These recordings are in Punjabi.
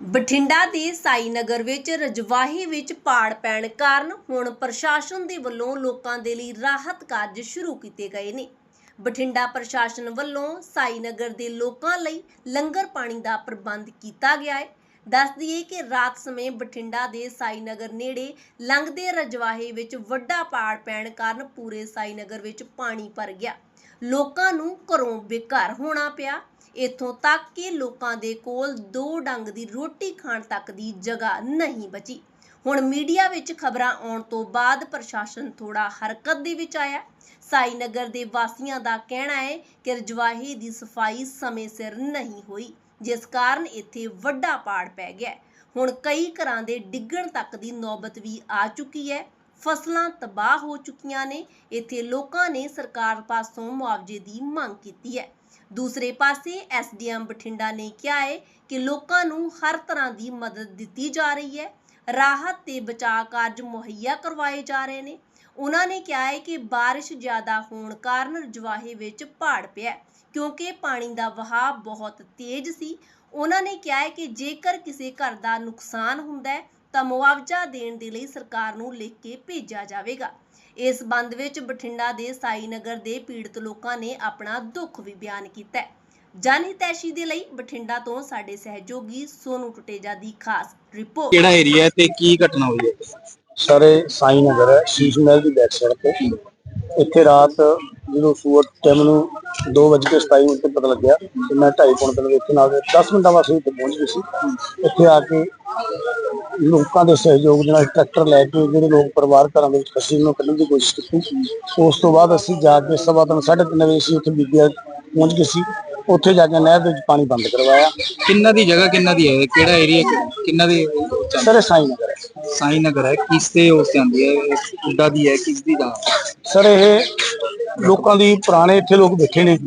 ਬਠਿੰਡਾ ਦੇ ਸਾਈ ਨਗਰ ਵਿੱਚ ਰਜਵਾਹੀ ਵਿੱਚ ਪਾੜ ਪੈਣ ਕਾਰਨ ਹੁਣ ਪ੍ਰਸ਼ਾਸਨ ਦੇ ਵੱਲੋਂ ਲੋਕਾਂ ਦੇ ਲਈ ਰਾਹਤ ਕਾਰਜ ਸ਼ੁਰੂ ਕੀਤੇ ਗਏ ਨੇ। ਬਠਿੰਡਾ ਪ੍ਰਸ਼ਾਸਨ ਵੱਲੋਂ ਸਾਈ ਨਗਰ ਦੇ ਲੋਕਾਂ ਲਈ ਲੰਗਰ ਪਾਣੀ ਦਾ ਪ੍ਰਬੰਧ ਕੀਤਾ ਗਿਆ ਹੈ। ਦੱਸ ਦਈਏ ਕਿ ਰਾਤ ਸਮੇਂ ਬਠਿੰਡਾ ਦੇ ਸਾਈ ਨਗਰ ਨੇੜੇ ਲੰਘਦੇ ਰਜਵਾਹੇ ਵਿੱਚ ਵੱਡਾ ਪਾੜ ਪੈਣ ਕਾਰਨ ਪੂਰੇ ਸਾਈ ਨਗਰ ਵਿੱਚ ਪਾਣੀ ਭਰ ਗਿਆ। ਲੋਕਾਂ ਨੂੰ ਘਰੋਂ ਬੇਘਰ ਹੋਣਾ ਪਿਆ। ਇੱਥੋਂ ਤੱਕ ਕਿ ਲੋਕਾਂ ਦੇ ਕੋਲ ਦੋ ਡੰਗ ਦੀ ਰੋਟੀ ਖਾਣ ਤੱਕ ਦੀ ਜਗ੍ਹਾ ਨਹੀਂ ਬਚੀ। ਹੁਣ ਮੀਡੀਆ ਵਿੱਚ ਖਬਰਾਂ ਆਉਣ ਤੋਂ ਬਾਅਦ ਪ੍ਰਸ਼ਾਸਨ ਥੋੜਾ ਹਰਕਤ ਦੇ ਵਿੱਚ ਆਇਆ। ਸਾਈ ਨਗਰ ਦੇ ਵਾਸੀਆਂ ਦਾ ਕਹਿਣਾ ਹੈ ਕਿ ਰਜਵਾਹੀ ਦੀ ਸਫ਼ਾਈ ਸਮੇਂ ਸਿਰ ਨਹੀਂ ਹੋਈ, ਜਿਸ ਕਾਰਨ ਇੱਥੇ ਵੱਡਾ ਪਾੜ ਪੈ ਗਿਆ ਹੁਣ ਕਈ ਘਰਾਂ ਦੇ ਡਿੱਗਣ ਤੱਕ ਦੀ ਨੌਬਤ ਵੀ ਆ ਚੁੱਕੀ ਹੈ। ਫਸਲਾਂ ਤਬਾਹ ਹੋ ਚੁੱਕੀਆਂ ਨੇ। ਇੱਥੇ ਲੋਕਾਂ ਨੇ ਸਰਕਾਰ ਪਾਸੋਂ ਮੁਆਵਜ਼ੇ ਦੀ ਮੰਗ ਕੀਤੀ ਹੈ। ਦੂਸਰੇ ਪਾਸੇ ਐਸਡੀਐਮ ਬਠਿੰਡਾ ਨੇ ਕਿਹਾ ਹੈ ਕਿ ਲੋਕਾਂ ਨੂੰ ਹਰ ਤਰ੍ਹਾਂ ਦੀ ਮਦਦ ਦਿੱਤੀ ਜਾ ਰਹੀ ਹੈ। ਰਾਹਤ ਤੇ ਬਚਾਅ ਕਾਰਜ ਮੁਹੱਈਆ ਕਰਵਾਏ ਜਾ ਰਹੇ ਨੇ। ਉਹਨਾਂ ਨੇ ਕਿਹਾ ਹੈ ਕਿ ਬਾਰਿਸ਼ ਜ਼ਿਆਦਾ ਹੋਣ ਕਾਰਨ ਜਵਾਹੇ ਵਿੱਚ ਪਾੜ ਪਿਆ ਕਿਉਂਕਿ ਪਾਣੀ ਦਾ ਵਹਾਅ ਬਹੁਤ ਤੇਜ਼ ਸੀ। ਉਹਨਾਂ ਨੇ ਕਿਹਾ ਹੈ ਕਿ ਜੇਕਰ ਕਿਸੇ ਘਰ ਦਾ ਨੁਕਸਾਨ ਹੁੰਦਾ ਹੈ ਤਾਂ ਮੁਆਵਜ਼ਾ ਦੇਣ ਦੇ ਲਈ ਸਰਕਾਰ ਨੂੰ ਲਿਖ ਕੇ ਭੇਜਿਆ ਜਾਵੇਗਾ। ਇਸ ਬੰਦ ਵਿੱਚ ਬਠਿੰਡਾ ਦੇ ਸਾਈ ਨਗਰ ਦੇ ਪੀੜਤ ਲੋਕਾਂ ਨੇ ਆਪਣਾ ਦੁੱਖ ਵੀ ਬਿਆਨ ਕੀਤਾ ਹੈ। ਜਨਹਿਤੈਸ਼ੀ ਦੇ ਲਈ ਬਠਿੰਡਾ ਤੋਂ ਸਾਡੇ ਸਹਿਯੋਗੀ ਸੋਨੂ ਟੁਟੇਜਾ ਦੀ ਖਾਸ ਰਿਪੋਰਟ। ਕਿਹੜਾ ਏਰੀਆ ਹੈ ਤੇ ਕੀ ਘਟਨਾ ਹੋਈ ਹੈ? ਸਾਰੇ ਸਾਈ ਨਗਰ ਹੈ ਸ਼ੀਸ਼ ਮਹਿਲ ਦੀ ਬੈਕ ਸਾਈਡ ਤੇ। ਇੱਥੇ ਰਾਤ ਜਦੋਂ ਸੂਰਜ ਟਾਈਮ ਨੂੰ 2:27 ਮਿੰਟ ਤੇ ਪਤਾ ਲੱਗਿਆ ਤੇ ਮੈਂ 2:30 ਪੌਣ ਤੱਕ ਇੱਥੇ ਨਾਲ ਦੇ 10 ਮਿੰਟਾਂ ਵਾਸਤੇ ਇੱਥੇ ਪਹੁੰਚ ਗਈ ਸੀ। ਇੱਥੇ ਆ ਕੇ ਲੋਕਾਂ ਦੇ ਸਹਿਯੋਗ ਨਾਲ ਟਰੈਕਟਰ ਲੈ ਕੇ ਜਿਹੜੇ ਲੋਕ ਪਰਿਵਾਰ ਘਰਾਂ ਦੇ ਵਿੱਚ ਫਸੇ ਉਹਨਾਂ ਨੂੰ ਕੱਢਣ ਦੀ ਕੋਸ਼ਿਸ਼ ਕੀਤੀ। ਉਸ ਤੋਂ ਬਾਅਦ ਅਸੀਂ ਜਾ ਕੇ ਸਵਾ ਸਾਢੇ ਤਿੰਨ ਵਜੇ ਅਸੀਂ ਉੱਥੇ ਬੀਬੀਆ ਪਹੁੰਚ ਗਏ ਸੀ। ਉੱਥੇ ਜਾ ਕੇ ਨਹਿਰ ਦੇ ਵਿੱਚ ਪਾਣੀ ਬੰਦ ਕਰਵਾਇਆ। ਕਿੰਨਾ ਦੀ ਜਗ੍ਹਾ ਕਿੰਨਾ ਦੀ ਹੈ? ਕਿਹੜਾ ਏਰੀਆ ਕਿੰਨਾ ਦੀ ਸਰ ਸਾਈ ਨਗਰ ਹੈ। ਸਾਈ ਨਗਰ ਹੈ। ਕਿਸ ਤੇ ਉਸ ਤੇ ਆਂਦੀ ਹੈ ਉੱਡਾ ਦੀ ਹੈ ਕਿਸ ਦੀ ਦਾ? ਸਰ ਇਹ ਲੋਕਾਂ ਦੀ ਪੁਰਾਣੇ ਇੱਥੇ ਲੋਕ ਬੈਠੇ ਨੇ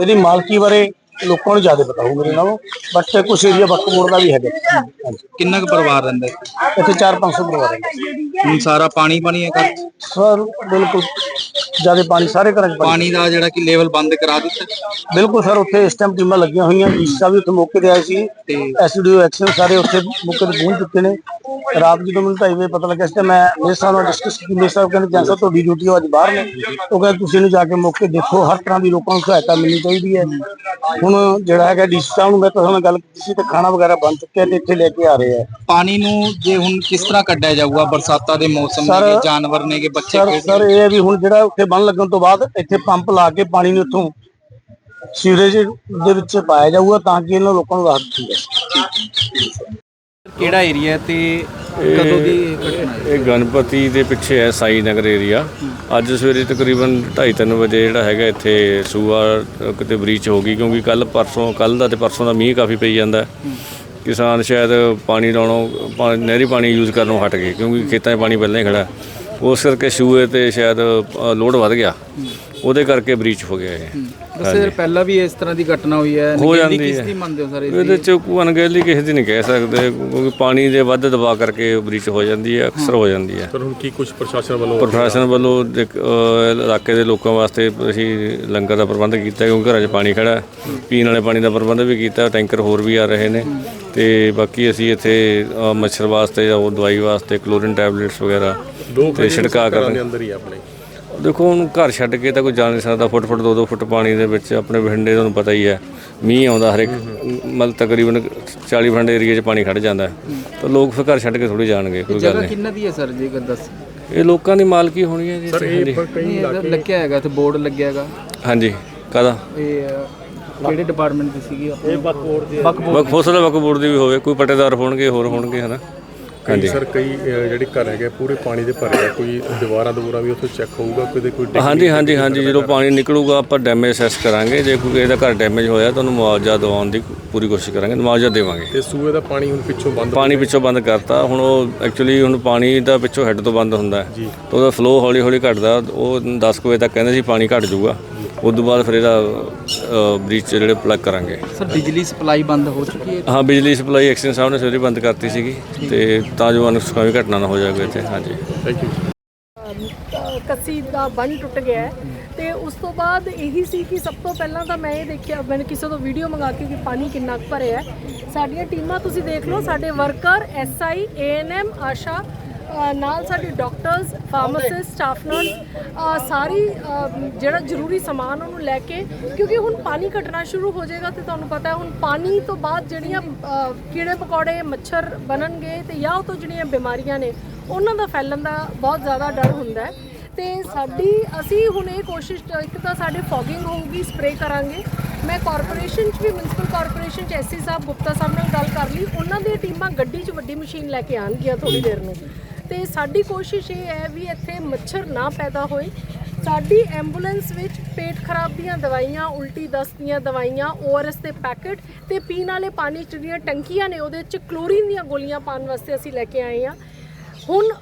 ਇਹਦੀ ਮਾਲਕੀ ਬਾਰੇ ਲੋਕਾਂ ਨੂੰ ਜ਼ਿਆਦਾ ਪਤਾ ਹੋਊ ਮੇਰੇ ਨਾਲੋਂ ਬਟ ਕੁਝ ਏਰੀਆ ਬਕਬੋੜ ਦਾ ਵੀ ਹੈਗਾ ਹਾਂਜੀ। ਕਿੰਨਾ ਕੁ ਪਰਿਵਾਰ ਰਹਿੰਦਾ ਹੈ? ਇੱਥੇ 4-500 ਪਰਿਵਾਰ ਹੈ ਹੁਣ ਸਾਰਾ ਪਾਣੀ ਪਾਣੀ ਹੈ ਘਰ 'ਚ? ਸਰ ਬਿਲਕੁਲ ਜ਼ਿਆਦਾ ਪਾਣੀ ਸਾਰੇ ਘਰਾਂ 'ਚ ਪਾਣੀ ਪਾਣੀ ਦਾ ਜਿਹੜਾ ਕਿ ਲੈਵਲ ਬੰਦ ਕਰਾ ਦਿੱਤਾ। ਬਿਲਕੁਲ ਸਰ ਉੱਥੇ ਇਸ ਟਾਈਮ ਟੀਮਾਂ ਲੱਗੀਆਂ ਹੋਈਆਂ। ਡੀਸੀ ਸਾਹਿਬ ਵੀ ਉੱਥੇ ਮੌਕੇ ਤੇ ਆਏ ਸੀ। ਤੇ ਐਸਡੀਓ ਐਕਸ਼ਨ ਸਾਰੇ ਉੱਥੇ ਮੌਕੇ ਤੇ ਪਹੁੰਚ ਚੁੱਕੇ ਨੇ। ਰਾਤ ਜਦੋਂ ਮੈਨੂੰ ਢਾਈ ਵਜੇ ਪਤਾ ਲੱਗਿਆ ਸੀ ਤੇ ਮੈਂ ਮੇਰੇ ਸਾਹਿਬ ਨਾਲ ਡਿਸਕਸ ਕੀਤੀ। ਮੇਰੇ ਸਾਹਿਬ ਕਹਿੰਦੇ ਜੈਸਾ ਤੁਹਾਡੀ ਡਿਊਟੀ ਅੱਜ ਬਾਹਰ ਨੇ। ਉਹ ਕਹਿੰਦੇ ਤੁਸੀਂ ਇਹਨੂੰ ਜਾ ਕੇ ਮੌਕੇ ਦੇਖੋ। ਹਰ ਤਰ੍ਹਾਂ ਦੀ ਲੋਕਾਂ ਨੂੰ ਸਹਾਇਤਾ ਮਿਲਣੀ ਚਾਹੀਦੀ ਹੈ। ਹੁਣ ਜਿਹੜਾ ਹੈਗਾ ਡੀਸੀ ਸਾਹਿਬ ਨੂੰ ਮੈਂ ਤੁਹਾਡੇ ਨਾਲ ਗੱਲ ਕੀਤੀ ਸੀ ਤੇ ਖਾਣਾ ਵਗੈਰਾ ਬਣ ਚੁੱਕਿਆ ਤੇ ਇੱਥੇ ਲੈ ਕੇ ਆ ਰਹੇ ਆ। ਪਾਣੀ ਨੂੰ ਜੇ ਹੁਣ ਕਿਸ ਤਰ੍ਹਾਂ ਕੱਢਿਆ ਜਾਊਗਾ? ਬਰਸਾਤਾਂ ਦੇ ਮੌਸਮ ਸਰ- ਨੇ ਜਾਨਵਰ ਨੇ ਕਿ ਬੱਚੇ ਸਰ ਖੇਡ ਸਰ ਇਹ ਹੈ ਵੀ ਹੁਣ ਜਿਹੜਾ ਉੱਥੇ ਬੰਨ ਲੱਗਣ ਤੋਂ ਬਾਅਦ ਇੱਥੇ ਪੰਪ ਲਾ ਕੇ ਪਾਣੀ ਨੂੰ ਉੱਥੋਂ ਸੀਵਰੇਜ ਦੇ ਵਿੱਚ ਪਾਇਆ ਜਾਊਗਾ ਤਾਂ ਕਿ ਇਹਨਾਂ ਲੋਕਾਂ ਨੂੰ ਰਾਹਤ ਜਾਵੇ ਕਿਹੜਾ ਏਰੀਆ ਹੈ ਤੇ ਕਦੋਂ ਦੀ ਘਟਨਾ ਹੈ ਇਹ ਗਣਪਤੀ ਦੇ ਪਿੱਛੇ ਹੈ ਸਾਈ ਨਗਰ ਏਰੀਆ ਅੱਜ ਸਵੇਰੇ ਤਕਰੀਬਨ 2:30 ਵਜੇ ਜਿਹੜਾ ਹੈਗਾ ਇੱਥੇ ਸੂਆ ਕਿਤੇ ਬ੍ਰੀਚ ਹੋ ਗਈ ਕਿਉਂਕਿ ਕੱਲ ਪਰਸੋਂ ਕੱਲ ਦਾ ਤੇ ਪਰਸੋਂ ਦਾ ਮੀਂਹ ਕਾਫੀ ਪਈ ਜਾਂਦਾ ਹੈ। ਕਿਸਾਨ ਸ਼ਾਇਦ ਪਾਣੀ ਲਾਉਣੋਂ ਨਹਿਰੀ ਪਾਣੀ ਯੂਜ਼ ਕਰਨੋਂ ਹਟ ਗਏ ਕਿਉਂਕਿ ਖੇਤਾਂ 'ਚ ਪਾਣੀ ਪਹਿਲਾਂ ਹੀ ਖੜਾ ਹੈ। ਉਸ ਕਰਕੇ ਸੂਏ ਤੇ ਸ਼ਾਇਦ ਲੋਡ ਵੱਧ ਗਿਆ। ਉਹਦੇ ਕਰਕੇ ਬ੍ਰੀਚ ਹੋ ਗਿਆ ਇਹ। ਦੱਸੇ ਪਹਿਲਾਂ ਵੀ ਇਸ ਤਰ੍ਹਾਂ ਦੀ ਘਟਨਾ ਹੋਈ ਹੈ ਕਿਸ। ਦੀ ਮੰਨਦੇ ਹੋ ਸਰ ਇਹਦੇ ਚ ਕੋਈ ਅਣਗਹਿਲੀ ਕਿਸੇ ਦੀ ਨਹੀਂ ਕਹਿ ਸਕਦੇ ਕਿਉਂਕਿ ਪਾਣੀ ਦੇ ਵੱਧ ਦਬਾਅ ਕਰਕੇ ਬ੍ਰੀਚ ਹੋ ਜਾਂਦੀ ਹੈ ਅਕਸਰ ਹੋ ਜਾਂਦੀ ਹੈ। ਸਰ ਹੁਣ ਕੀ ਕੁਝ ਪ੍ਰਸ਼ਾਸਨ ਵੱਲੋਂ ਪ੍ਰਸ਼ਾਸਨ ਵੱਲੋਂ ਇਲਾਕੇ ਦੇ ਲੋਕਾਂ ਵਾਸਤੇ ਅਸੀਂ ਲੰਗਰ ਦਾ ਪ੍ਰਬੰਧ ਕੀਤਾ ਕਿਉਂਕਿ ਘਰਾਂ 'ਚ ਪਾਣੀ ਖੜਾ ਹੈ। ਪੀਣ ਵਾਲੇ ਪਾਣੀ ਦਾ ਪ੍ਰਬੰਧ ਵੀ ਕੀਤਾ ਟੈਂਕਰ ਹੋਰ ਵੀ ਆ ਰਹੇ ਨੇ। ਤੇ ਬਾਕੀ ਅਸੀਂ ਇੱਥੇ ਮੱਛਰ ਵਾਸਤੇ ਜਾਂ ਉਹ ਦਵਾਈ ਵਾਸਤੇ ਕਲੋਰੀਨ ਟੈਬਲੇਟਸ ਵਗੈਰਾ ਦੋ ਤੇ ਛਿੜਕਾ ਕਰਨ ਦੇ ਅੰਦਰ ਹੀ ਆਪਣੇ। ਦੇਖੋ ਹੁਣ ਘਰ ਛੱਡ ਕੇ ਤਾਂ ਕੋਈ ਜਾ ਨਹੀਂ ਸਕਦਾ। ਫੁੱਟ ਫੁੱਟ ਦੋ ਦੋ ਫੁੱਟ ਪਾਣੀ ਦੇ ਵਿੱਚ ਆਪਣੇ ਬਠਿੰਡੇ ਤੁਹਾਨੂੰ ਪਤਾ ਹੀ ਹੈ। ਮੀਂਹ ਆਉਂਦਾ ਹਰੇਕ ਮਤਲਬ ਤਕਰੀਬਨ 40 ਫੰਡ ਏਰੀਆ 'ਚ ਪਾਣੀ ਖੜ ਜਾਂਦਾ। ਹੈ। ਤਾਂ ਲੋਕ ਫਿਰ ਘਰ ਛੱਡ ਕੇ ਥੋੜੀ ਜਾਣਗੇ ਕੋਈ ਗੱਲ ਜਗ੍ਹਾ ਨਹੀਂ। ਕਿੰਨਾ ਦੀ ਹੈ ਸਰ ਜੇਕਰ ਦੱਸ? ਇਹ ਲੋਕਾਂ ਦੀ ਮਾਲਕੀ ਹੋਣੀ ਹੈ ਜੀ ਸਰ ਇਹ ਪਰ ਕਈ ਲੱਗਿਆ ਹੈਗਾ ਤੇ ਬੋਰਡ ਲੱਗਿਆ ਹੈਗਾ। ਹਾਂਜੀ ਕਾਹਦਾ? ਇਹ ਕਿਹੜੇ ਡਿਪਾਰਟਮੈਂਟ ਦੀ ਸੀਗੀ ਇਹ ਬਕਬੋਰਡ ਦੀ ਵਕ ਹੋ ਸਕਦਾ ਵਕ ਬੋਰਡ ਦੀ ਵੀ ਹੋਵੇ ਕੋਈ ਪੱਟੇਦਾਰ ਹੋਣਗੇ ਹੋਰ ਹੋਣਗੇ ਹਨਾ? ਹਾਂਜੀ। ਸਰ ਕਈ ਅਹ, ਜਿਹੜੇ ਘਰ ਹੈਗੇ ਪੂਰੇ ਪਾਣੀ ਦੇ ਭਰੇ ਆ। ਕੋਈ ਦੀਵਾਰਾਂ ਦੂਰਾਂ ਵੀ ਉੱਥੇ ਚੈੱਕ ਹੋਊਗਾ ਕਿਤੇ ਕੋਈ ਡਿੱਗ- ਹਾਂਜੀ ਹਾਂਜੀ ਹਾਂਜੀ ਜਦੋਂ ਪਾਣੀ ਨਿਕਲੂਗਾ ਆਪਾਂ ਡੈਮੇਜ ਅਸੈਸ ਕਰਾਂਗੇ। ਜੇ ਕੋਈ ਕਿਸੇ ਦਾ ਘਰ ਡੈਮੇਜ ਹੋਇਆ ਤਾਂ ਉਹਨੂੰ ਮੁਆਵਜ਼ਾ ਦਿਵਾਉਣ ਦੀ ਪੂਰੀ ਕੋਸ਼ਿਸ਼ ਕਰਾਂਗੇ ਮੁਆਵਜ਼ਾ ਦੇਵਾਂਗੇ। ਤੇ ਸੂਏ ਦਾ ਪਾਣੀ ਹੁਣ ਪਿੱਛੋਂ ਬੰਦ ਪਾਣੀ ਪਿੱਛੋਂ ਬੰਦ ਕਰਤਾ। ਹੁਣ ਉਹ ਐਕਚੁਅਲੀ ਹੁਣ ਪਾਣੀ ਦਾ ਪਿੱਛੋਂ ਹੈੱਡ ਤੋਂ ਬੰਦ ਹੁੰਦਾ ਹੈ। ਜੀ। ਤਾਂ ਉਹਦਾ ਫਲੋ ਹੌਲੀ ਹੌਲੀ ਘਟਦਾ। ਉਹ 10 ਕੁ ਵਜੇ ਤੱਕ ਕਹਿੰਦੇ ਸੀ ਪਾਣੀ ਘਟ ਜਾਊਗਾ। ਉਸ ਤੋਂ ਬਾਅਦ ਫਿਰ ਇਹਦਾ ਬ੍ਰੀਚ ਜਿਹੜੇ ਪਲੱਗ ਕਰਾਂਗੇ। ਸਰ ਬਿਜਲੀ ਸਪਲਾਈ ਬੰਦ ਹੋ ਚੁੱਕੀ ਹੈ। ਹਾਂ ਬਿਜਲੀ ਸਪਲਾਈ ਐਕਸ਼ਨ ਸਾਹਿਬ ਨੇ ਸਵੇਰੇ ਬੰਦ ਕਰਤੀ ਸੀਗੀ ਤੇ ਤਾਂ ਜੋ ਅਨੁਸਕਾਮੀ ਘਟਨਾ ਨਾ ਹੋ ਜਾਵੇ ਇੱਥੇ। ਹਾਂਜੀ। ਥੈਂਕ ਯੂ ਕੱਸੀ ਦਾ ਬੰਨ ਟੁੱਟ ਗਿਆ ਹੈ ਤੇ ਉਸ ਤੋਂ ਬਾਅਦ ਇਹੀ ਸੀ ਕਿ ਸਭ ਤੋਂ ਪਹਿਲਾਂ ਤਾਂ ਮੈਂ ਇਹ ਦੇਖਿਆ ਮੈंने ਕਿਸੇ ਤੋਂ ਵੀਡੀਓ ਮੰਗਾ ਕੇ ਕਿ ਪਾਣੀ ਕਿੰਨਾ ਕੁ ਭਰਿਆ ਹੈ। ਸਾਡੀਆਂ ਟੀਮਾਂ ਤੁਸੀਂ ਦੇਖ ਲਓ ਸਾਡੇ ਵਰਕਰ ਐਸਆਈ ਏਐਨਐਮ ਆਸ਼ਾ ਨਾਲ ਸਾਡੇ ਡਾਕਟਰਸ ਫਾਰਮਾਸਿਸਟ ਸਟਾਫ ਨਰਸ ਸਾਰੀ ਜਿਹੜਾ ਜ਼ਰੂਰੀ ਸਮਾਨ ਉਹਨੂੰ ਲੈ ਕੇ, ਕਿਉਂਕਿ ਹੁਣ ਪਾਣੀ ਘਟਣਾ ਸ਼ੁਰੂ ਹੋ ਜਾਏਗਾ ਤੇ ਤੁਹਾਨੂੰ ਪਤਾ ਹੈ, ਹੁਣ ਪਾਣੀ ਤੋਂ ਬਾਅਦ ਜਿਹੜੀਆਂ ਕੀੜੇ ਪਕੌੜੇ, ਮੱਛਰ ਬਣਨਗੇ ਤੇ ਜਾਂ ਉਹ ਤੋਂ ਜਿਹੜੀਆਂ ਬਿਮਾਰੀਆਂ ਨੇ, ਉਹਨਾਂ ਦਾ ਫੈਲਣ ਦਾ ਬਹੁਤ ਜ਼ਿਆਦਾ ਡਰ ਹੁੰਦਾ ਹੈ। ਤੇ ਸਾਡੀ, ਅਸੀਂ ਹੁਣ ਇਹ ਕੋਸ਼ਿਸ਼, ਇੱਕ ਤਾਂ ਸਾਡੇ ਫੋਗਿੰਗ ਹੋਊਗੀ ਸਪਰੇ ਕਰਾਂਗੇ। ਮੈਂ ਕਾਰਪੋਰੇਸ਼ਨ 'ਚ ਵੀ ਮਿਊਨਿਸਪਲ ਕਾਰਪੋਰੇਸ਼ਨ 'ਚ ਐਸਸੀ ਸਾਹਿਬ ਗੁਪਤਾ ਸਾਹਿਬ ਨਾਲ ਗੱਲ ਕਰ ਲਈ। ਉਹਨਾਂ ਦੀਆਂ ਟੀਮਾਂ ਗੱਡੀ 'ਚ ਵੱਡੀ ਮਸ਼ੀਨ ਲੈ ਕੇ ਆਉਣਗੀਆਂ ਥੋੜੀ ਦੇਰ ਨੂੰ। ਤੇ ਸਾਡੀ ਕੋਸ਼ਿਸ਼ ਇਹ ਹੈ ਵੀ ਇੱਥੇ ਮੱਛਰ ਨਾ ਪੈਦਾ ਹੋਏ। ਸਾਡੀ ਐਂਬੂਲੈਂਸ ਵਿੱਚ ਪੇਟ ਖਰਾਬ ਦੀਆਂ ਦਵਾਈਆਂ, ਉਲਟੀ ਦਸਤ ਦੀਆਂ ਦਵਾਈਆਂ ਓਆਰਐਸ ਦੇ ਪੈਕਟ ਤੇ ਪੀਣ ਵਾਲੇ ਪਾਣੀ 'ਚ ਜਿਹੜੀਆਂ ਟੰਕੀਆਂ ਨੇ ਉਹਦੇ 'ਚ ਕਲੋਰੀਨ ਦੀਆਂ ਗੋਲੀਆਂ ਪਾਉਣ ਵਾਸਤੇ ਅਸੀਂ ਲੈ ਕੇ ਆਏ ਹਾਂ। ਹੁਣ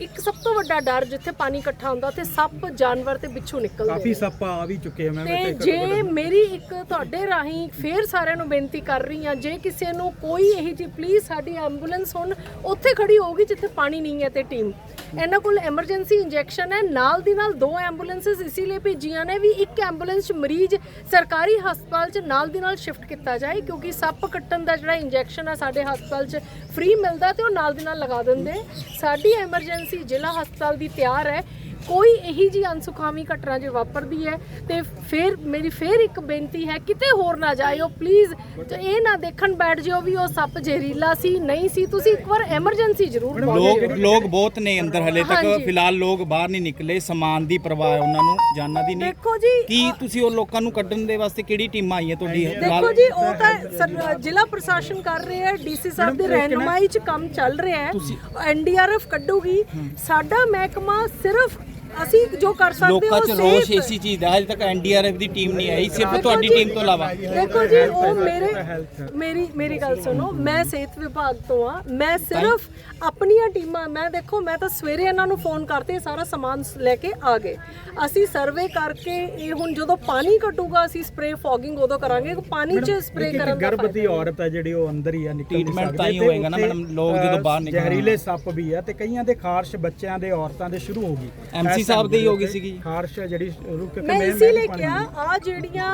ਇੱਕ ਸਭ ਤੋਂ ਵੱਡਾ ਡਰ ਜਿੱਥੇ ਪਾਣੀ ਇਕੱਠਾ ਹੁੰਦਾ ਤੇ ਸੱਪ ਜਾਨਵਰ ਤੇ ਬਿੱਛੂ ਨਿਕਲਦੇ ਕਾਫੀ ਨੇ। ਸੱਪ ਆ ਵੀ ਚੁੱਕੇ ਆ ਮੈਂ ਤੇ ਜੇ ਮੇਰੀ ਇੱਕ ਤੁਹਾਡੇ ਰਾਹੀਂ ਫੇਰ ਸਾਰਿਆਂ ਨੂੰ ਬੇਨਤੀ ਕਰ ਰਹੀ ਹਾਂ ਜੇ ਕਿਸੇ ਨੂੰ ਕੋਈ ਇਹੀ ਜੀ ਪਲੀਜ਼ ਸਾਡੀ ਐਂਬੂਲੈਂਸ ਹੁਣ ਉੱਥੇ ਖੜੀ ਹੋਊਗੀ ਜਿੱਥੇ ਪਾਣੀ ਨਹੀਂ ਹੈ ਤੇ ਟੀਮ ਇਹਨਾਂ ਕੋਲ ਐਮਰਜੈਂਸੀ ਇੰਜੈਕਸ਼ਨ ਹੈ ਨਾਲ ਦੀ ਨਾਲ ਦੋ ਐਂਬੂਲੈਂਸਸ ਇਸੇ ਲਈ ਭੇਜੀਆਂ ਨੇ ਵੀ ਇੱਕ ਐਂਬੂਲੈਂਸ 'ਚ ਮਰੀਜ਼ ਸਰਕਾਰੀ ਹਸਪਤਾਲ 'ਚ ਨਾਲ ਦੀ ਨਾਲ ਸ਼ਿਫਟ ਕੀਤਾ ਜਾਏ ਕਿਉਂਕਿ ਸੱਪ ਕੱਟਣ ਦਾ ਜਿਹੜਾ ਇੰਜੈਕਸ਼ਨ ਹੈ ਸਾਡੇ ਹਸਪਤਾਲ 'ਚ ਫ੍ਰੀ ਮਿਲਦਾ ਤੇ ਉਹ ਨਾਲ ਦੀ ਨਾਲ ਲਗਾ ਦਿੰਦੇ। ਸਾਡੀ ਐਮਰਜੈਂਸੀ ਜ਼ਿਲ੍ਹਾ ਹਸਪਤਾਲ ਦੀ ਤਿਆਰ ਹੈ। ਕੋਈ ਇਹੀ ਜੀ ਅਨਸੁਖਾਵੀ ਘਟਨਾ ਜੇ ਵਾਪਰਦੀ ਹੈ ਤੇ ਫਿਰ ਮੇਰੀ ਫਿਰ ਇੱਕ ਬੇਨਤੀ ਹੈ ਕਿਤੇ ਹੋਰ ਨਾ ਜਾਇਓ ਪਲੀਜ਼ ਤੇ ਇਹ ਨਾ ਦੇਖਣ ਬੈਠ ਜਿਓ ਵੀ ਉਹ ਸੱਪ ਜ਼ਹਿਰੀਲਾ ਸੀ ਨਹੀਂ ਸੀ ਤੁਸੀਂ ਇੱਕ ਵਾਰ ਐਮਰਜੈਂਸੀ ਜ਼ਰੂਰ ਲੋਕ ਲੋਕ ਬਹੁਤ ਨੇ ਅੰਦਰ ਹਲੇ ਤੱਕ। ਫਿਲਹਾਲ ਲੋਕ ਬਾਹਰ ਨਹੀਂ ਨਿਕਲੇ ਸਮਾਨ ਦੀ ਪਰਵਾਹ ਹੈ ਉਹਨਾਂ ਨੂੰ ਜਾਨਾਂ ਦੀ ਨਹੀਂ। ਦੇਖੋ ਜੀ ਕੀ ਤੁਸੀਂ ਉਹ ਲੋਕਾਂ ਨੂੰ ਕੱਢਣ ਦੇ ਵਾਸਤੇ ਕਿਹੜੀ ਟੀਮਾਂ ਆਈਆਂ ਤੁਹਾਡੀ ਦੇਖੋ ਜੀ ਉਹ ਤਾਂ ਜ਼ਿਲ੍ਹਾ ਪ੍ਰਸ਼ਾਸਨ ਕਰ ਰਿਹਾ ਹੈ ਡੀਸੀ ਸਾਹਿਬ ਦੀ ਰਹਿਨੁਮਾਈ 'ਚ ਕੰਮ ਚੱਲ ਰਿਹਾ ਹੈ ਐਨਡੀਆਰਐਫ ਕੱਢੂਗੀ। ਸਾਡਾ ਮਹਿਕਮਾ ਸਿਰਫ ਅਸੀਂ ਜੋ ਕਰ ਸਕਦੇ ਲੋਕਾਂ 'ਚ ਉਹ ਰੋਸ਼ safe- ਇਸੀ ਚੀਜ਼ ਦਾ ਹੈ, ਹਜੇ ਤੱਕ ਐਨਡੀਆਰਐਫ ਦੀ ਟੀਮ ਨਹੀਂ ਆਈ ਸਿਰਫ ਦੇਖੋ ਤੁਹਾਡੀ ਜੀ- ਟੀਮ ਤੋਂ ਇਲਾਵਾ ਦੇਖੋ ਜੀ ਉਹ ਮੇਰੇ ਮੇਰੀ ਮੇਰੀ ਗੱਲ ਸੁਣੋ ਮੈਂ ਸਿਹਤ ਵਿਭਾਗ ਤੋਂ ਆ ਮੈਂ ਸਿਰਫ ਆਪਣੀਆਂ ਟੀਮਾਂ ਮੈਂ ਦੇਖੋ ਮੈਂ ਤਾਂ ਸਵੇਰੇ ਇਹਨਾਂ ਨੂੰ ਫੋਨ ਕਰਤੇ ਸਾਰਾ ਸਮਾਨ ਸ- ਲੈ ਕੇ ਆ ਗਏ ਅਸੀਂ ਸਰਵੇ ਕਰਕੇ ਇਹ ਹੁਣ ਜਦੋਂ ਪਾਣੀ ਘਟੂਗਾ ਅਸੀਂ ਸਪਰੇ ਫੌਗਿੰਗ ਉਦੋਂ ਕਰਾਂਗੇ ਪਾਣੀ 'ਚ ਸਪਰੇ ਕਰਨ ਦਾ ਗਰਭਵਤੀ ਫਾਇਦਾ। ਔਰਤ ਹੈ ਜਿਹੜੀ ਉਹ ਅੰਦਰ ਹੀ ਆ ਨਿਕਲ ਨਹੀਂ Treatment ਸਕਦੀ ਤਾਂ ਹੀ ਤੇ ਹੋਏਗਾ ਨਾ ਉੱਥੇ, ਮੈਡਮ, ਲੋਕ ਜਦੋਂ ਬਾਹਰ ਨਿਕਲਣ। ਜ਼ਹਿਰੀਲੇ ਸੱਪ ਵੀ ਆ ਤੇ ਕਈਆਂ ਦੇ ਖਾਰਸ਼ ਬੱਚਿਆਂ ਦੇ ਔਰਤਾਂ ਦੇ ਸ਼ੁਰੂ ਹੋ ਗਈ ਸਾਹਿਬ ਦੇ ਹੀ ਗਈ ਸੀਗੀ। ਖਾਰਸ਼ ਹੈ ਜਿਹੜੀ ਰੁਕ ਕੇ ਮੈਂ ਇਸੇ ਲਈ ਕਿਹਾ ਆ ਜਿਹੜੀਆਂ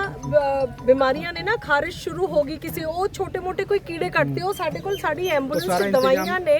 ਬਿਮਾਰੀਆਂ ਨੇ ਨਾ ਖਾਰਿਸ਼ ਸ਼ੁਰੂ ਹੋ ਗਈ ਕਿਸੇ ਉਹ ਛੋਟੇ-ਮੋਟੇ ਕੋਈ ਕੀੜੇ ਕੱਟਦੇ ਉਹ ਸਾਡੇ ਕੋਲ ਸਾਡੀ ਐਂਬੂਲੈਂਸ ਸਾਰਾ 'ਚ ਇੰਤਜ਼ਾਮ- ਦਵਾਈਆਂ ਨੇ।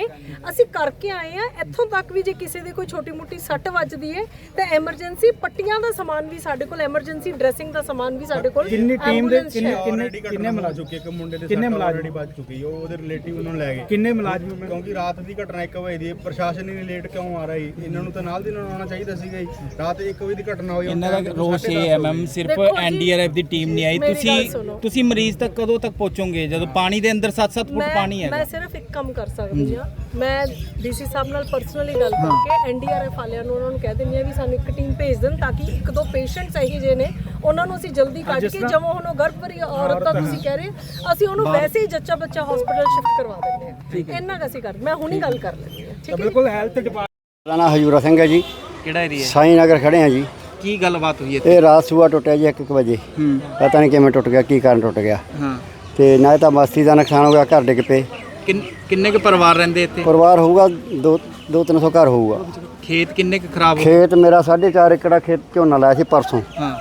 ਅਸੀਂ ਕਰਕੇ ਆਏ ਆ ਇੱਥੋਂ ਤੱਕ ਵੀ ਜੇ ਕਿਸੇ ਦੇ ਕੋਈ ਛੋਟੀ-ਮੋਟੀ ਸੱਟ ਵੱਜਦੀ ਹੈ ਤਾਂ ਐਮਰਜੈਂਸੀ ਪੱਟੀਆਂ ਦਾ ਸਮਾਨ ਵੀ ਸਾਡੇ ਕੋਲ ਐਮਰਜੈਂਸੀ ਡਰੈਸਿੰਗ ਦਾ ਸਮਾਨ ਵੀ ਸਾਡੇ ਕੋਲ ਕਿੰਨੀ ਟੀਮ ਦੇ ambulance 'ਚ ਕਿੰਨੇ ਹੈ। ਕਿੰਨੇ ਕਿੰਨੇ ਮੁਲਾਜ਼ਮ? ਚੁੱਕੇ ਇੱਕ ਮੁੰਡੇ ਦੇ ਕਿੰਨੇ ਮੁਲਾਜ਼ਮ? already ਵੱਜ ਚੁੱਕੀ ਉਹ ਉਹਦੇ ਰਿਲੇਟਿਵ ਉਹਨੂੰ ਲੈ ਗਏ। ਕਿੰਨੇ ਮੁਲਾਜ਼ਮ? ਕਿਉਂਕਿ ਰਾਤ ਦੀ ਘਟਨਾ 1 ਵਜੇ ਦੀ ਹੈ, ਪ੍ਰਸ਼ਾਸਨ ਹੀ ਲੇਟ ਕਿਉਂ ਆ ਰਹੀ ਇਹਨਾਂ ਨੂੰ ਤਾਂ ਨਾਲ ਦੀ ਨਾਲ ਆਉਣਾ ਚਾਹੀਦਾ ਸੀਗਾ ਜੀ। ਰਾਤ 1 ਵਜੇ ਦੀ ਘਟਨਾ ਹੋਈ ਇਹਨਾਂ ਦਾ ਰੋਸ਼ ਇਹ ਹੈ ਮੈਮ ਸਿਰਫ ਦੇਖੋ ਜੀ, ਐਨਡੀਆਰਐਫ ਦੀ ਟੀਮ ਨਹੀਂ ਆਈ। ਮੇਰੀ ਗੱਲ ਤੁਸੀਂ ਸੁਣੋ। ਤੁਸੀਂ ਮਰੀਜ਼ ਤੱਕ ਕਦੋਂ ਤੱਕ ਪਹੁੰਚੋਗੇ? ਜਦੋਂ ਪਾਣੀ ਦੇ ਅੰਦਰ 7-7 ਫੁੱਟ ਮੈਂ ਪਾਣੀ ਮੈਂ ਹੈ ਸਿਰਫ ਇੱਕ ਕੰਮ ਕਰ ਸਕਦੀ ਹਾਂ। ਮੈਂ ਡੀਸੀ ਸਾਹਿਬ ਨਾਲ ਪਰਸਨਲੀ ਗੱਲ ਕਰਕੇ ਐਨਡੀਆਰਐਫ ਵਾਲਿਆਂ ਨੂੰ ਉਹਨਾਂ ਨੂੰ ਕਹਿ ਦਿੰਦੀ ਹਾਂ ਵੀ ਸਾਨੂੰ ਇੱਕ ਟੀਮ ਭੇਜ ਦੇਣ ਤਾਂ ਕਿ ਇੱਕ ਦੋ ਪੇਸ਼ੈਂਟਸ ਇਹੀ ਜਿਹੇ ਨੇ ਉਹਨਾਂ ਨੂੰ ਅਸੀਂ ਜਲਦੀ ਕੱਢ ਕੇ ਜਦੋਂ ਹੁਣ ਉਹ ਗਰਭਵਤੀ ਔਰਤ ਦਾ ਤੁਸੀਂ ਕਹਿ ਰਹੇ ਅਸੀਂ ਉਹਨੂੰ ਵੈਸੇ ਹੀ ਜੱਚਾ ਬੱਚਾ ਹਸਪੀਟਲ ਸ਼ਿਫਟ ਕਰਵਾ ਦਿੰਦੇ ਹਾਂ। ਇੰਨਾ ਕੁ ਅਸੀਂ ਕਰ ਮੈਂ ਹੁਣੀ ਗੱਲ ਕਰ ਲੈਂਦੀ ਹਾਂ। ਠੀਕ ਹੈ ਬਿਲਕੁਲ ਹੈਲਥ ਡਿਪਾਰਟਮੈਂਟ ਮੇਰਾ ਨਾਮ ਹਜੂਰਾ ਸਿੰਘ ਹੈ ਜੀ। ਕਿਹੜਾ ਏਰੀਆ ਸਾਈ ਨਗਰ ਖੜੇ ਆ ਜੀ। ਕੀ ਗੱਲਬਾਤ ਹੋਈ ਹੈ ਇਹ ਰਾਤ ਸੂਆ ਟੁੱਟਿਆ ਜੀ 1 ਵਜੇ। ਹੂੰ। ਪਤਾ ਨਹੀਂ ਕਿਵੇਂ ਟੁੱਟ ਗਿਆ ਕੀ ਕਾਰਨ ਟੁੱਟ ਗਿਆ। ਹਾਂ। ਤੇ ਨਾ ਤਾਂ ਮਸਤੀ ਦਾ ਨੁਕਸਾਨ ਹੋ ਗਿਆ ਘਰ ਡਿੱਗ ਪਏ। ਕਿੰਨ- ਕਿੰਨੇ ਕੁ ਪਰਿਵਾਰ ਰਹਿੰਦੇ ਇੱਥੇ? ਪਰਿਵਾਰ ਹੋਊਗਾ ਦੋ ਦੋ ਤਿੰਨ ਸੌ ਘਰ ਹੋਊਗਾ। ਖੇਤ ਕਿੰਨੇ ਕੁ ਖਰਾਬ ਹੋ ਖੇਤ ਮੇਰਾ 4.5 ਏਕੜਾ ਖੇਤ ਝੋਨਾ ਲਾਇਆ ਸੀ ਪਰਸੋਂ। ਹਾਂ।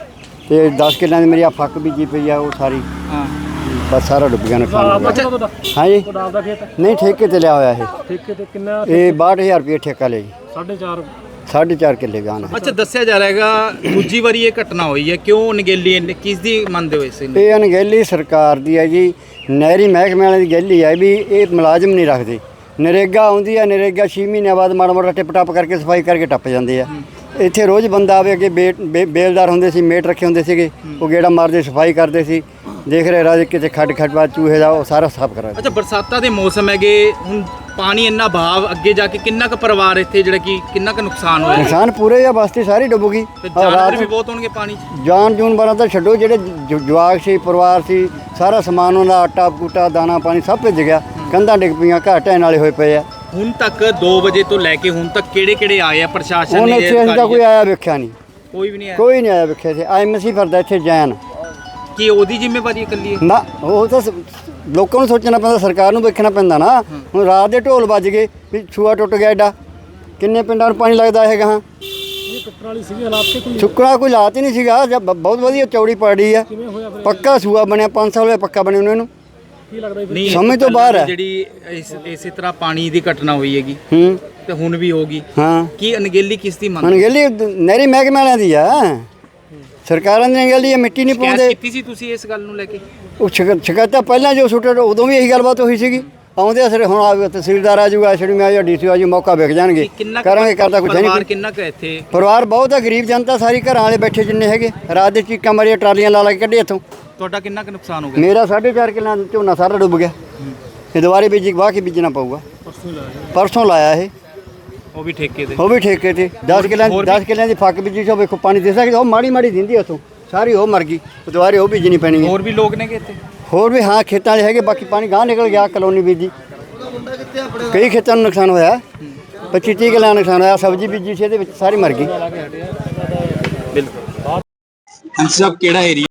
ਤੇ 10 ਕਿੱਲਿਆਂ ਦੀ ਮੇਰੀ ਆ ਫੱਕ ਬੀਜੀ ਪਈ ਆ ਉਹ ਸਾਰੀ। ਹਾਂ। ਬਸ ਸਾਰਾ ਡੁੱਬ ਗਿਆ ਨੁਕਸਾਨ ਹੋ ਗਿਆ। ਹਾਂਜੀ ਨਹੀਂ ਠੇਕੇ ਤੇ ਲਿਆ ਹੋਇਆ ਇਹ। ਠੇਕੇ ਤੇ ਕਿੰਨਾ ਇਹ 62000 ਰੁਪਏ ਠੇਕਾ ਲਿਆ ਜੀ। 4.5 4.5 ਕਿੱਲੇ ਗਾਨ ਅੱਛਾ ਦੱਸਿਆ ਜਾ ਰਿਹਾ ਹੈਗਾ ਦੂਜੀ ਵਾਰੀ ਇਹ ਘਟਨਾ ਹੋਈ ਹੈ। ਕਿਉਂ ਨਗੇਲੀ ਕਿਸ ਦੀ ਮੰਨਦੇ ਹੋਏ ਸੀ ਇਹ ਅਣਗਹਿਲੀ ਸਰਕਾਰ ਦੀ ਹੈ ਜੀ। ਨਹਿਰੀ ਮਹਿਕਮੇ ਵਾਲਿਆਂ ਦੀ ਗਹਿਲੀ ਹੈ ਵੀ ਇਹ ਮੁਲਾਜ਼ਮ ਨਹੀਂ ਰੱਖਦੇ। ਨਰੇਗਾ ਆਉਂਦੀ ਹੈ ਨਰੇਗਾ 6 ਮਹੀਨਿਆਂ ਬਾਅਦ ਮਾੜਾ ਮੋਟਾ ਟਿਪ ਟੱਪ ਕਰਕੇ ਸਫ਼ਾਈ ਕਰਕੇ ਟੱਪ ਜਾਂਦੇ ਆ। ਇੱਥੇ ਰੋਜ਼ ਬੰਦਾ ਆਵੇ ਅੱਗੇ ਬੇ- ਬੇ- ਬੇਲਦਾਰ ਹੁੰਦੇ ਸੀ ਮੇਟ ਰੱਖੇ ਹੁੰਦੇ ਸੀਗੇ। ਉਹ ਗੇੜਾ ਮਾਰਦੇ ਸਫ਼ਾਈ ਕਰਦੇ ਸੀ। ਦੇਖ ਰਹੇ ਰਾਜ ਕਿਤੇ ਖੱਡ ਖੱਡ ਬਾਅਦ ਚੂਹੇ ਦਾ ਉਹ ਸਾਰਾ ਸਾਫ਼ ਕਰਾ ਅੱਛਾ ਬਰਸਾਤਾਂ ਦੇ ਮੌਸਮ ਹੈਗੇ ਹੁਣ ਪਾਣੀ ਇੰਨਾ ਭਾਵ ਅੱਗੇ ਜਾ ਕੇ ਕਿੰਨਾ ਕੁ ਪਰਿਵਾਰ ਇੱਥੇ ਜਿਹੜਾ ਕਿ ਕਿੰਨਾ ਕੁ ਨੁਕਸਾਨ ਹੋਇਆ? ਨੁਕਸਾਨ ਪੂਰੇ ਆ ਬਸਤੀ ਸਾਰੀ ਡੁੱਬ ਗਈ। ਤੇ ਜਾਨਵਰ ਵੀ ਬਹੁਤ ਹੋਣਗੇ ਪਾਣੀ 'ਚ? ਜਾਨ ਜੂਨ ਬਾਰਾਂ ਤਾਂ ਛੱਡੋ ਜਿਹੜੇ ਜ- ਜਵਾਕ ਸੀ ਪਰਿਵਾਰ ਸੀ ਸਾਰਾ ਸਮਾਨ ਉਹਨਾਂ ਦਾ ਆਟਾ ਕੂਟਾ ਦਾਣਾ ਪਾਣੀ ਸਭ ਭਿੱਜ ਗਿਆ। ਕੰਧਾਂ ਡਿੱਗ ਪਈਆਂ ਘਰ ਢਹਿਣ ਵਾਲੇ ਹੋਏ ਪਏ ਆ। ਹੁਣ ਤੱਕ 2 ਵਜੇ ਤੋਂ ਲੈ ਕੇ ਹੁਣ ਤੱਕ ਕਿਹੜੇ ਕਿਹੜੇ ਆਏ ਆ ਪ੍ਰਸ਼ਾਸਨ ਹੁਣ ਨੇ ਇੱਥੇ ਅਸੀਂ ਤਾਂ ਕੋਈ ਆਇਆ ਵੇਖਿਆ ਨਹੀਂ। ਕੋਈ ਵੀ ਨਹੀਂ ਆਇਆ? ਕੋਈ ਨਹੀਂ ਆਇਆ ਵੇਖਿਆ ਇੱਥੇ। ਐਮਸੀ ਫਿਰਦਾ ਇੱਥੇ ਜੈਨ। ਕੀ ਉਹਦੀ ਜ਼ਿੰਮੇਵਾਰੀ ਇਕੱਲੀ ਹੈ? ਨਾ ਉਹ ਤਾਂ ਸ- ਲੋਕਾਂ ਨੂੰ ਸੋਚਣਾ ਪੈਂਦਾ ਸਰਕਾਰ ਨੂੰ ਵੇਖਣਾ ਪੈਂਦਾ ਨਾ। ਹੁਣ ਰਾਤ ਦੇ ਢੋਲ ਵੱਜ ਗਏ ਵੀ ਛੂਆ ਟੁੱਟ ਗਿਆ ਐਡਾ। ਕਿੰਨੇ ਪਿੰਡਾਂ ਨੂੰ ਪਾਣੀ ਲੱਗਦਾ ਹੈਗਾ ਹਾਂ। ਵਾਲੀ ਸੀਗੀ ਹਾਲਾਤ ਤੇ ਕੋਈ ਸੁੱਕਣਾ ਕੋਈ ਲਾਤ ਹੀ ਨਹੀਂ ਸੀਗਾ ਬ- ਬਹੁਤ ਵਧੀਆ ਚੌੜੀ ਪੜੀ ਆ। ਕਿਵੇਂ ਹੋਇਆ ਫਿਰ? ਪੱਕਾ ਸੂਆ ਬਣਿਆ 5 ਸਾਲ ਹੋਏ ਪੱਕਾ ਬਣੇ ਉਹਨਾਂ ਨੂੰ ਕੀ ਲੱਗਦਾ ਫਿਰ ਸਮਝ ਤੋਂ ਬਾਹਰ ਹੈ। ਜਿਹੜੀ ਇਸ ਇਸੇ ਤਰ੍ਹਾਂ ਪਾਣੀ ਦੀ ਘਟਨਾ ਹੋਈ ਹੈਗੀ। ਹੂੰ। ਤੇ ਹੁਣ ਵੀ ਹੋਗੀ ਹਾਂ। ਕੀ ਅਣਗਹਿਲੀ ਕਿਸ ਦੀ ਮੰਨ ਅਣਗਹਿਲੀ ਨਹਿਰੀ ਮਹਿਕਮੇ ਵਾਲਿਆਂ ਦੀ ਆ। ਸਰਕਾਰਾਂ ਦੀ ਅਣਗਹਿਲੀ ਆ ਮਿੱਟੀ ਨਹੀਂ ਪਾਉਂਦੇ। ਕੀਤੀ ਸੀ ਤੁਸੀਂ ਇਸ ਗੱਲ ਨੂੰ ਲੈ ਕੇ? ਉਹ ਸ਼ਿਕ- ਸ਼ਿਕਾਇਤਾਂ ਪਹਿਲਾਂ ਜੋ ਸੁੱਟੇ ਉਦੋਂ ਵੀ ਇਹੀ ਗੱਲਬਾਤ ਹੋਈ ਸੀਗੀ। ਆਉਂਦੇ ਅਸਰ ਹੁਣ ਆ ਤਹਿਸੀਲਦਾਰ ਆ ਜਾਊਗਾ ਛੜੀ ਮੈਂ ਆ ਡੀਸੀ ਆ ਜਾਊ ਮੌਕਾ ਵਿਕ ਜਾਣਗੇ। ਕਿੰਨਾ ਕੁ ਕਰਾਂਗੇ ਕਰਦਾ ਕੁਝ ਪਰਿਵਾਰ ਨਹੀਂ। ਕਿੰਨਾ ਕੁ ਇੱਥੇ? ਪਰਿਵਾਰ ਬਹੁਤ ਆ ਗਰੀਬ ਜਨਤਾ ਸਾਰੀ ਘਰਾਂ ਵਾਲੇ ਬੈਠੇ ਜਿੰਨੇ ਹੈਗੇ। ਰਾਤ ਦੇ ਚੀਕਾਂ ਮਾਰੀਆਂ ਟਰਾਲੀਆਂ ਲਾ ਲਾ ਕੇ ਕੱਢੇ ਇੱਥੋਂ। ਤੁਹਾਡਾ ਕਿੰਨਾ ਕੁ ਨੁਕਸਾਨ ਹੋ ਗਿਆ? ਮੇਰਾ 4.5 ਕਿੱਲਾ ਝੋਨਾ ਸਾਰਾ ਡੁੱਬ ਗਿਆ। ਇਹ ਦੁਬਾਰੇ ਬੀਜੀ ਵਾਹ ਕੇ ਬੀਜਣਾ ਪਊਗਾ। ਪਰਸੋਂ ਲਾਇਆ ਇਹ। ਉਹ ਵੀ ਠੇਕੇ ਤੇ। ਉਹ ਵੀ ਠੇਕੇ ਤੇ। 10 ਕਿੱਲਿਆਂ ਹੋਰ 10 ਕਿੱਲਿਆਂ ਦੀ ਫੱਕ ਬੀਜੀ ਸੋ ਵੇਖੋ ਪਾਣੀ ਦੇ ਸਕਦੇ ਉਹ ਮਾੜੀ ਮਾੜੀ ਦਿੰਦੀ ਉੱਥੋਂ। ਸਾਰੀ ਉਹ ਮਰ ਗਈ। ਉਹ ਦੁਬਾਰੇ ਉਹ ਬੀਜਣੀ ਪੈਣੀ ਹੈ ਹੋਰ ਵੀ ਲੋਕ ਨੇਗੇ ਇੱਥੇ ਹੋਰ ਵੀ ਹਾਂ ਖੇਤਾਂ ਵਾਲੇ ਹੈਗੇ ਬਾਕੀ ਪਾਣੀ ਗਾਂ ਨਿਕਲ ਗਿਆ ਕਲੋਨੀ ਬੀਜੀ। ਕਈ ਖੇਤਾਂ ਨੂੰ ਨੁਕਸਾਨ ਹੋਇਆ। 25 30 ਕਿੱਲਿਆਂ ਦਾ ਨੁਕਸਾਨ ਹੋਇਆ। ਸਬਜ਼ੀ ਬੀਜੀ ਸੀ ਇਹਦੇ ਵਿੱਚ ਸਾਰੀ ਮਰ ਗਈ। ਬਿਲਕੁਲ ਸਾਹਿਬ ਕਿਹੜਾ ਏਰੀਆ